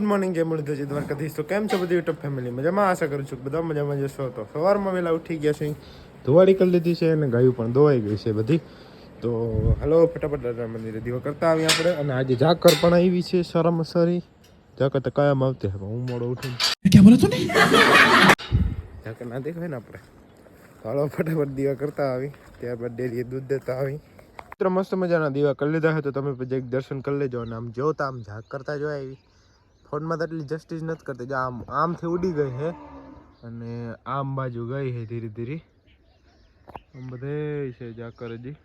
Good morning જય મુરલીધરજી દ્વારકાધીશ. તો કેમ છો બધી યુટ્યુબ ફેમિલી મજામાં? આશા કરું છું કે બધા મજા જશો તો સવારમાં વહેલા ઉઠી ગયા છે ધોવાડી કરી લીધી છે અને ગાયું પણ ધોવાઈ ગઈ છે બધી. તો હલો ફટાફટ દાદા મંદિરે દીવો કરતા આવીએ આપણે. અને આજે ઝાકર પણ આવી છે શરમ સરી ઝાકર તો કાયમ આવતી હવે હું મોડો ઉઠી. ક્યાં બોલે તું ઝાકર ના દેખાય ને આપણે? હલો ફટાફટ દીવા કરતા આવી. ત્યારબાદ ડેરીએ દૂધ દેતા આવી. મિત્રો મસ્ત મજાના દીવા કરી લીધા હોય તો તમે પછી દર્શન કરી લેજો. અને આમ જોતા આમ ઝાક કરતા જોયા આવી. ફોનમાં તો એટલી જસ્ટિસ નથી કરતી જો આમ આમથી ઉડી ગઈ છે અને આમ બાજુ ગઈ છે ધીરે ધીરે આમ બધે છે ઝાકર હજી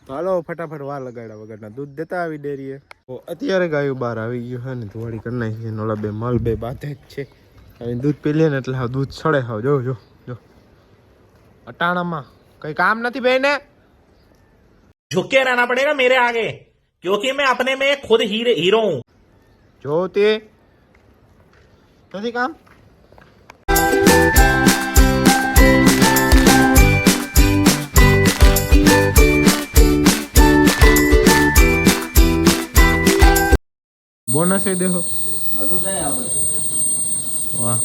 તો હાલો ફટાફટ વાર લગાડ્યા વગરના દૂધ દેતા આવી ડેરીએ તો અત્યારે ગાયું બહાર આવી ગયું છે ને ધોવાડી કરી નાખી છે નોલા બે માલ બે બાધે જ છે હવે દૂધ પી લે ને એટલે હાવ દૂધ સડે હાવ જો જો જો અટાણામાં કઈ કામ નથી બેને झुक के रहना पड़ेगा मेरे आगे क्योंकि मैं अपने में खुद हीरे हीरो हूं જો તે નથી કામ? બોનસ એ દેખો વાહ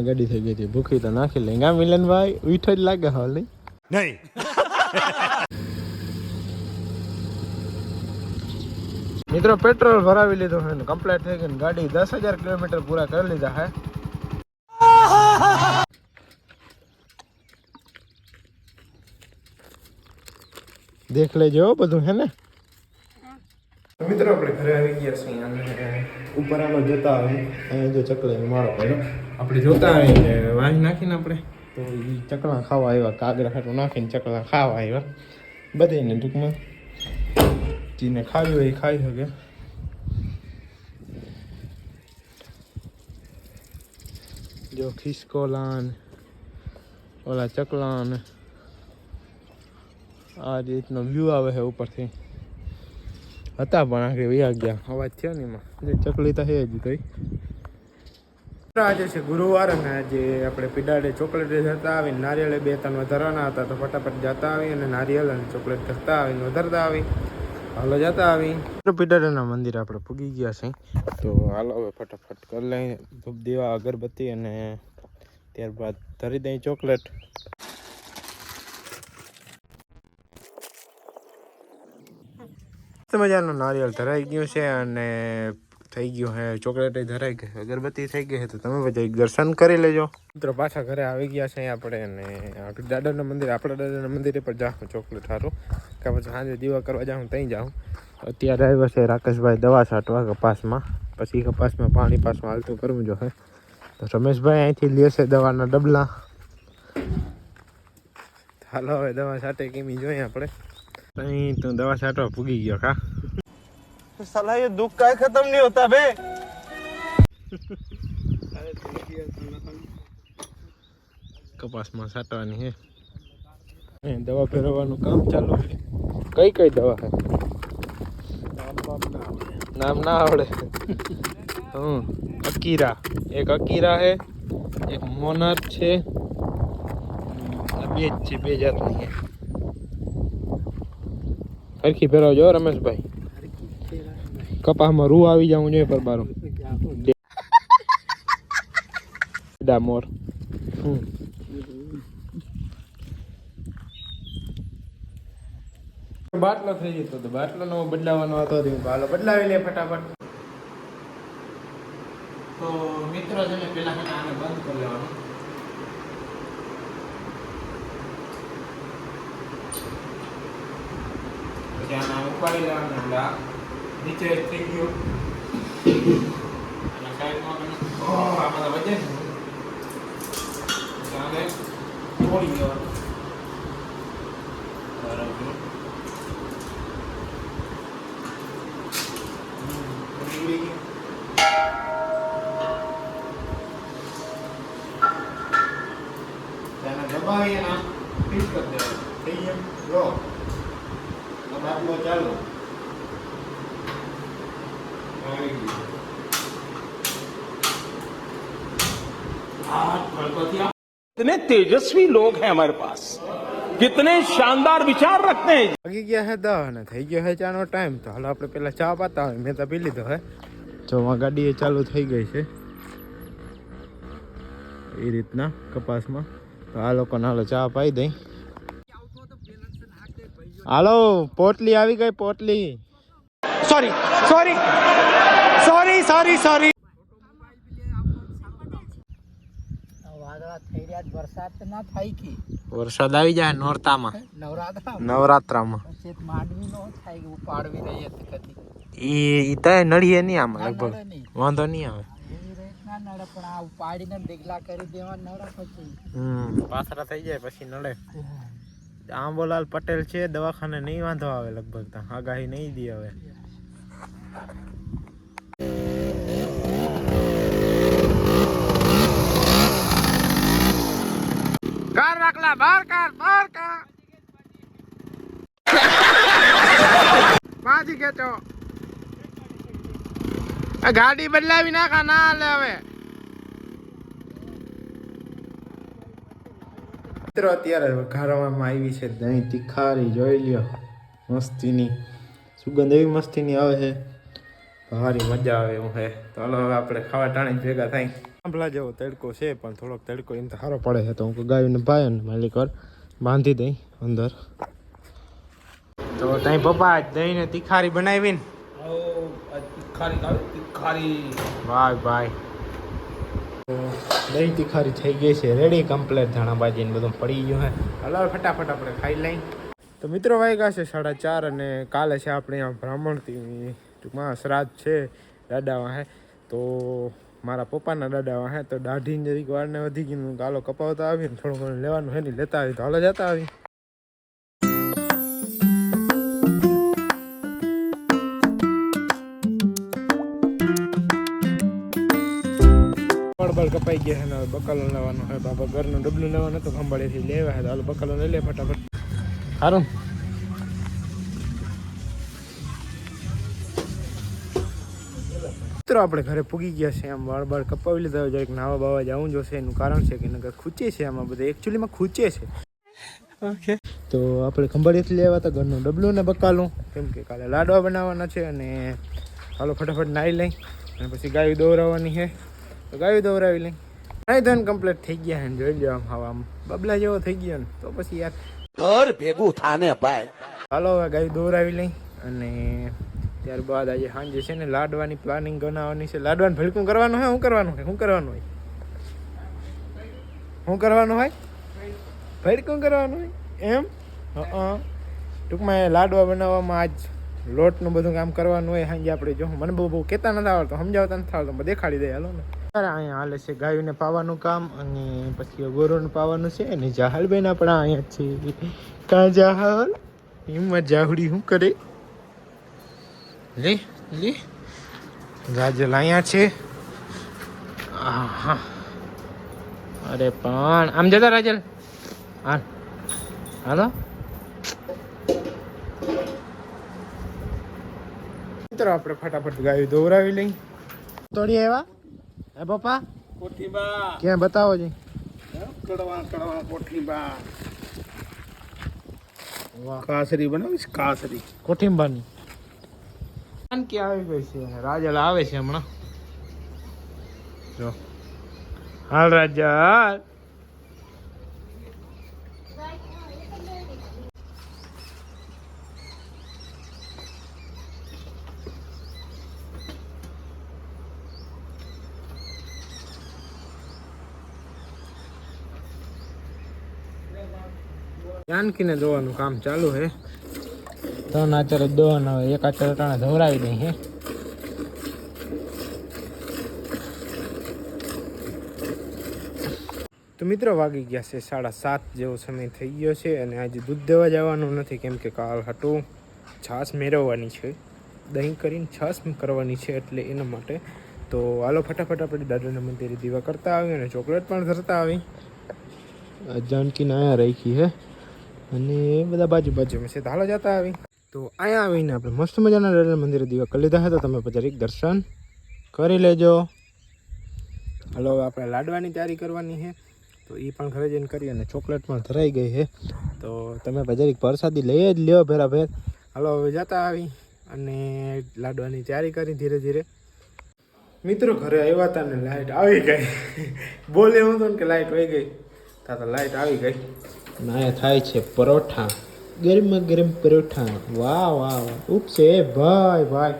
ગાડી થઈ ગઈ હતી. ભૂખી તો નાખી લે ગામ મિલનભાઈ ઉઠો જ લાગે હાલ નહીં મિત્રો પેટ્રોલ ભરાવી લીધું છે કમ્પ્લીટ થઈ ગઈ ગાડી દસ હજાર કિલોમીટર પૂરા કરી લીધા હે દેખ લેજો હો બધું હે ને? મિત્રો આપણે ઘરે આવી ગયા છીએ. અને ઉપર આનો જોતા આવે અહીંયા જો ચકલે મારો પડ્યો. આપણે જોતા આવી વાંચ નાખીને આપણે. તો એ ચકલા ખાવા આવ્યા કાગરા ખાટું નાખીને ચકલા ખાવા આવ્યા. બધાને ટૂંકમાં જેને ખાવી હોય એ ખાઈ શકે. જો ખિસકોલાન, ઓલા ચકલાન, આ રીતનો વ્યૂ આવે છે ઉપરથી. હતા પણ આગળ વયા ગયા. અવાજ થયો ને એમાં? ચકલી તો છે જ કઈ આજે છે ગુરુવાર અને આજે આપણે પીડાડે ચોકલેટ જતા આવીને નારિયેળે બે ત્રણ વધારવાના હતા તો ફટાફટ જતા આવી અને નારિયેળ અને ચોકલેટ ધરતા આવીને વધારતા આવી. હાલો, જતા આવી. પીડાડાના મંદિર આપણે પૂગી ગયા છે. તો હાલો, હવે ફટાફટ કરી લઈ ધૂપ દેવા અગરબત્તી અને ત્યારબાદ ધરી દઈ ચોકલેટ. મજાનું નારિયેળ ધરાઈ ગયું છે અને થઈ ગયું હે, ચોકલેટ ધરાઈ ગઈ અગરબત્તી થઈ ગઈ તો તમે એક દર્શન કરી લેજો. મિત્રો પાછા ઘરે આવી ગયા છે આપણે અને દાદાના મંદિર, આપણા દાદાના મંદિરે પર જાઉં ચોકલેટ સારું કે પછી સાંજે દીવા કરવા જાઉં ત્યાં જાઉં. અત્યારે આવ્યા છે રાકેશભાઈ દવા છાંટવા કપાસમાં. પછી કપાસમાં પાણી પાસમાં હાલતું કરવું જો હે. તો રમેશભાઈ અહીંથી લેશે દવાના ડબલા. હાલો, હવે દવા છાંટે કેમી જોઈએ આપણે. અહીં તો દવા છાંટવા પૂગી ગયો કા? साला ये दुख का खत्म नहीं होता बे કપાસમાં સાટવાની હે એ દવા ફેરવવાનું કામ ચાલુ છે કઈ કઈ દવા છે નામ ના આવડે હમ અકીરા એક અકીરા હે એક મોનર છે આ બે જ છે બે જાતની છે હરખી ફેરવજો હો રમેશભાઈ કપાસમાં રૂ આવી જવું જોઈએ પર બારો ડામોર હમ. બાટલો થઈ જતો તો બાટલો નો બદલાવાનો હતો તો હાલો બદલાવી લે ફટાફટ તો મિત્રો છે ને પેલા છે ને આને બંધ કરી લેવાનું પછી આને આમ ઉપાડી લેવાનું એટલે આ નીચે થઈ ગયો અને સાઈડમાં મને ઓહ, આમાં તો વજન છે. પછી આને તોડી દેવાનું બરાબર હમ, ઉડી ગયું. તેને દબાવી અને આમ ફિટ કરી દેવાનું થઈ ગયું જો હવે આટલો ચાલુ इतने तेजस्वी लोग हैं हमारे पास कितने शानदार विचार रखते हैं વાગી ગયા હે દહ અને થઈ ગયો હે ચાનો ટાઈમ તો હાલો આપણે પેલા ચા પાતા હોય મેં તો પી લીધો હે જો આ ગાડી એ ચાલુ થઈ ગઈ છે એ રીતના કપાસમાં તો આ લોકોને હાલો ચા પાઈ દઈ હાલો પોટલી આવી ગઈ પોટલી sorry sorry sorry sorry sorry વરસાદ ના થાય કે. વરસાદ આવી જાય નોરતામાં. નવરાત્રા નવરાત્રામાં. પછી માંડવી નો થાય કે ઉપાડવી રહી હતી કદી. ઈ ઈ તો નડીએ નહીં આમાં લગભગ. વાંધો નહીં આવે. નડે પણ આ ઉપાડીને ઢીગલા કરી દેવા નડે પછી. હમ. પાસરા થઈ જાય પછી નડે આંબોલાલ પટેલ છે દવાખાને નહીં વાંધો આવે લગભગ તો. આગાહી નહીં દી હવે. કાર રાખલા, બાર કાર બાર કાર. પાછી ખેંચો ગાડી બદલાવી નાખા, ના હાલે હવે. મિત્રો, અત્યારે વઘારવામાં આવી છે દહીં તીખારી, જોઈ લ્યો, મસ્તીની. સુગંધ એવી મસ્તીની આવે છે. ભારી મજા આવે એવું છે તો હાલો હવે આપણે ખાવા ટાણી ભેગા થાય. આંબલા જેવો તડકો છે, પણ થોડોક તડકો એમ તો સારો પડે છે. તો હું ગાયને ભાઈ ને માલિક બાંધી દઈ અંદર. તો ત્યાં પપ્પા દહીં ને તીખારી બનાવી ને ભાઈ. ભાઈ દહીં તીખારી થઈ ગઈ છે. રેડી કમ્પ્લેટ ધાણા ભાજી ને બધું પડી ગયું હે. હલાવ ફટાફટ આપણે ખાઈ લઈ તો મિત્રો વાગ્યા છે સાડા ચાર અને કાલે છે આપણે આ બ્રાહ્મણથી ટૂંકમાં શ્રાદ્ધ છે દાદા હે. તો મારા પપ્પાના દાદા હે, તો દાઢી જરીક વારને વધી ગયું કાલો કપાવતા આવીને થોડું ઘણું લેવાનું હોય ને, લેતા આવી. તો હાલો જતા આવી. બળબળ કપાઈ ગયા ને બકાલો લેવાનો હોય બાબા ઘરનું ડબલું લેવાનું તો ખંભાળેથી લેવા હે, તો હાલો બકાલો લઈ લે ફટાફટ. સારું મિત્રો આપણે ઘરે પૂગી ગયા છે આમ વાળ બાળ કપાવી લીધા જરાક નાવા બાવા જવું જોશે એનું કારણ છે કે નગર ખૂચે છે આમાં બધા એકચ્યુઅલીમાં ખૂચે છે. ઓકે તો આપણે ખંભાળીથી લેવા હતા ઘરનું ડબલું ને બકાલું કેમ કે કાલે લાડવા બનાવવાના છે અને હાલો ફટાફટ નાહી લઈ અને પછી ગાયું દોરાવવાની છે. તો ગાયું દોરાવી લઈ. નાહી ધોઈને કમ્પ્લીટ થઈ ગયા છે જોઈ લો આમ હવા આમ બબલા જેવો થઈ ગયો ને તો પછી યાર ઘર ભેગું થાને ભાઈ. હાલો હવે ગાયું દોરાવી લઈ અને ત્યારબાદ આજે સાંજે છે ને લાડવાની પ્લાનિંગ બનાવવાની છે. લાડવાનું ભડકું કરવાનું હોય, શું કરવાનું હોય? શું કરવાનું હોય? શું કરવાનું હોય? ભડકું કરવાનું હોય? એમ? હા ટૂંકમાં લાડવા બનાવવામાં આજ લોટનું બધું કામ કરવાનું હોય સાંજે આપણે. જો, મને બહુ બહુ કહેતા નથી આવડતો, સમજાવતા નથી આવડતો. દેખાડી દે હાલો ને. અહીંયા હાલે છે ગાયોને પાવાનું કામ અને પછી ગોરુને પાવાનું છે અને જાહલબેન આપણા અહીંયા છે. કાં જાહલ? હિંમત જાહુડી શું કરે? લે લે. ગાજર અહીંયા છે. આહા. અરે પણ આમ જતા રાજલ હાલ. હાલો. મિત્રો આપણે ફટાફટ ગાયું દોરાવી લઈ. તોડી આવ્યા? હે પપ્પા? કોઠીબા ક્યાં બતાવો જી કડવા કડવા કોઠીબા વાહ. કાસરી બનાવીશ કાસરી. કોઠિંબાની. કે આવી ગઈ છે. રાજા આવે છે હમણાં. જો. હાલ રાજલ. જાનકીને દોવાનું કામ ચાલુ છે ત્રણ આચાર દોવાના હોય એક આચાર ટાણા ધવરાવી દઈ હે. તો મિત્રો વાગી ગયા છે સાડા સાત જેવો સમય થઈ ગયો છે અને આજે દૂધ દેવા જવાનું નથી કેમ કે કાલ હાટું છાશ મેળવવાની છે. દહીં કરીને છાશ કરવાની છે એટલે એના માટે તો હાલો ફટાફટ આપણે દાદાના મંદિરે દીવા કરતા આવી અને ચોકલેટ પણ ધરતા આવી જાનકીને અહીંયા રાખી હે. અને બધા બાજુ બાજુમાં છે. તો હાલો જતા આવી તો અહીંયા આવીને આપણે મસ્ત મજાના દાદા મંદિરે દીવા કરી લીધા હતા તમે પછી દર્શન કરી લેજો. હાલો, હવે આપણે લાડવાની તૈયારી કરવાની છે. તો એ પણ ઘરે જઈને કરી અને ચોકલેટ પણ ધરાઈ ગઈ છે. તો તમે પછી પ્રસાદી લઈ જ લ્યો ભેરા ભેર હાલો, હવે જતા આવી અને લાડવાની તૈયારી કરી ધીરે ધીરે. મિત્રો, ઘરે આવ્યા હતા ને લાઇટ આવી ગઈ. બોલે એવું હતું ને કે લાઇટ વહી ગઈ. તા તો લાઇટ આવી ગઈ. અહીંયા થાય છે પરોઠા. ગરમ ગરમ પરોઠા વાહ વાહ વાહ. ઉપસે ભાઈ ભાઈ.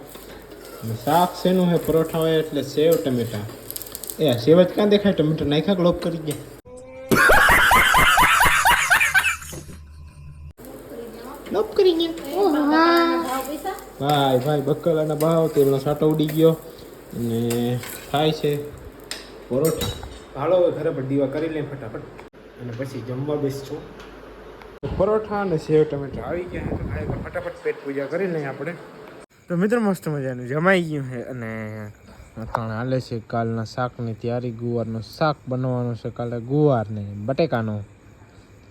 શાક શેનું હે પરોઠા હોય એટલે સેવ ટમેટા. એ સેવ જ ક્યાં દેખાય? ટમેટા નાખ્યા ગ્લોપ કરી ગયા? લોપ કરી ગયા? ભાઈ ભાઈ બકલાના ભાવ એમનો સાટો ઉડી ગયો. અને થાય છે પરોઠા. હાલો ઘરે પર દીવા કરી લઈએ ફટાફટ. અને પછી જમવા બેસશું. પરોઠા અને સેવ ટમેટા. આવી ગયા ફટાફટ પેટ પૂજા કરી લઈએ આપણે. તો મિત્રો, મસ્ત મજાનું. જમાઈ ગયું છે અને અત્યારે હાલે છે. કાલના શાકની તૈયારી. ગુવારનું શાક બનવાનું છે કાલે. ગુવારને બટેકાનો.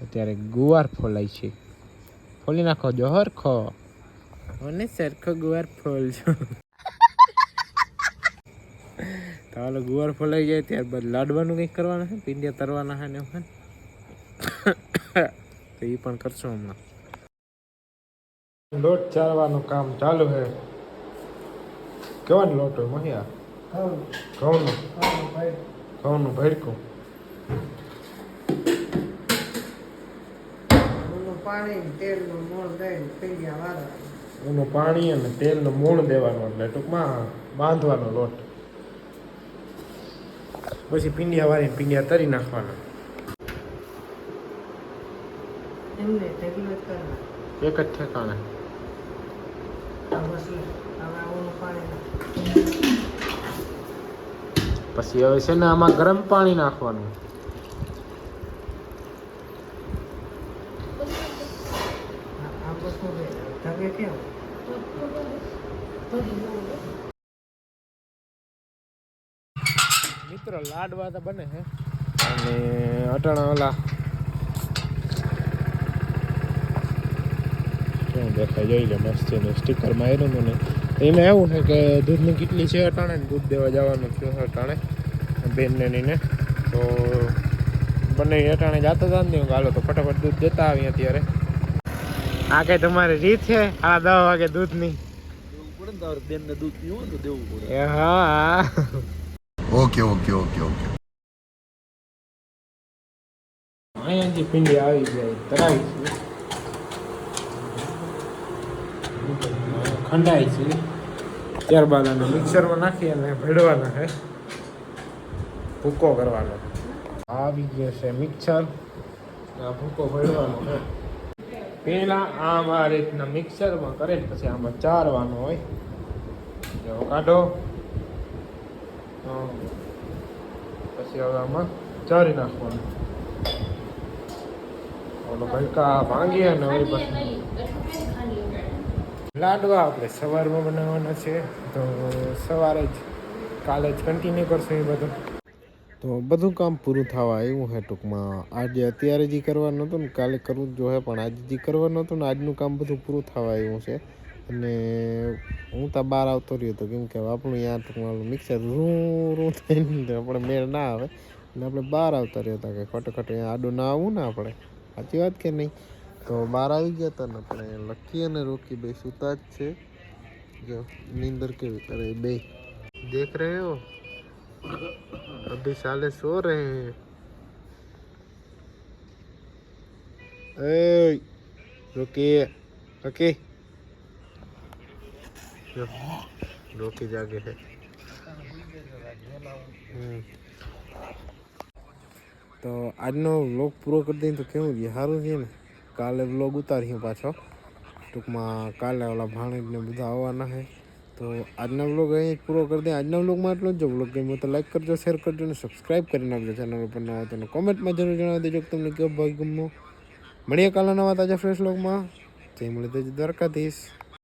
અત્યારે ગુવાર ફોલાય છે. ફોલી નાખો જો હરખો અને સરખો ગુવાર ફોલજો. તો હાલો, ગુવાર ફોલાઈ જાય. ત્યારબાદ લાડવાનું કંઈક કરવાનું છે? પીંડિયા તરવાના છે ને એવું તો એ પણ કરશું હમણાં. લોટ ચારવાનું કામ ચાલુ છે કેવાનો લોટ હોય મહિયા? ઘઉંનું. ઘઉંનું. ભડકું એનું પાણી અને તેલનું મૂળ દેવાનું એટલે ટૂંકમાં બાંધવાનો લોટ. પછી પીંડિયા વાળીને પીંડિયા તરી નાખવાના. એમને ઢગલો જ કરવા. એક જ ઠેકાણે. પછી હવે છે ને આમાં ગરમ પાણી નાખવાનું. મિત્રો લાડવા તો બને છે. અને અટાણા ઓલા. કેવું દેખાય જોઈ લે મસ્ત છે સ્ટીકર માર્યું મને એમાં એવું છે કે દૂધની કેટલી છે અટાણે ને દૂધ દેવા જવાનું થયું અટાણે બેનને નીને તો બંને અટાણે જતા હતા ને હાલો તો ફટાફટ દૂધ દેતા આવી અત્યારે. આ કઈ તમારી રીત છે? આ દસ વાગે દૂધની. એ હા. Okay okay okay okay. અહીંયા જે પિંડી આવી જાય તરાઈ ખંડાય છે. ત્યારબાદ આને મિક્સરમાં નાખી અને ભેળવાના છે. ભૂકો કરવાનો. આવી ગયો છે મિક્સર. આ ભૂકો ભેળવાનો છે. પહેલાં આમ આ રીતના મિક્સરમાં કરે પછી આમાં ચારવાનો હોય. જો કાઢો. પછી હવે આમાં ચારી નાખવાનું. ઓલો ભલકા ભાંગી અને પછી લાડવા આપણે સવારમાં બનાવવાના છે. તો સવારે જ કાલે જ કન્ટિન્યુ કરશું એ બધું. તો બધું કામ પૂરું થવા આવ્યું હે ટૂંકમાં. આજે અત્યારે જે કરવાનું હતું ને, કાલે કરવું જ જોઈએ, પણ આજે જે કરવાનું હતું ને, આજનું કામ બધું પૂરું થવા આવ્યું છે. અને હું તો બહાર આવતો રહ્યો હતો કેમ કે આપણું યાર ટૂંકમાં મિક્સર રૂ રૂ થઈને આપણે મેળ ના આવે. અને આપણે બહાર આવતા રહ્યા હતા કે ખોટે ખોટે આડું ના આવવું ને આપણે. સાચી વાત કે નહીં? તો બહાર આવી ગયા હતા ને આપણે લકી અને રોકી બે, સુતા જ છે. જો, નીંદર કેવી કરે બે. દેખ રહે હો. અભી સાલે સો રહે હૈ. રોકીએ, રોકી. રોકી જાગે હે. તો આજનો વ્લોગ પૂરો કરી દઈએ તો કેવું સારું છે ને? કાલે વ્લોગ ઉતારીએ પાછો. ટૂંકમાં કાલે ઓલા ભાણેજને બધા આવવાના છે. તો આજના વ્લોગ અહીં પૂરો કરી દે. આજના વ્લોગમાં એટલો જ જો. વ્લોગ ગમ્યો તો લાઈક કરજો શેર કરજો અને સબસ્ક્રાઈબ કરી નાખજો ચેનલ ઉપર હોય તો કોમેન્ટમાં જરૂર જણાવી દેજો કે તમને કેવો ભાઈ ગમ્યો. મળીએ કાલના નવા તાજા ફ્રેશ વ્લોગમાં જય મળી દેજો દ્વારકાધીશ.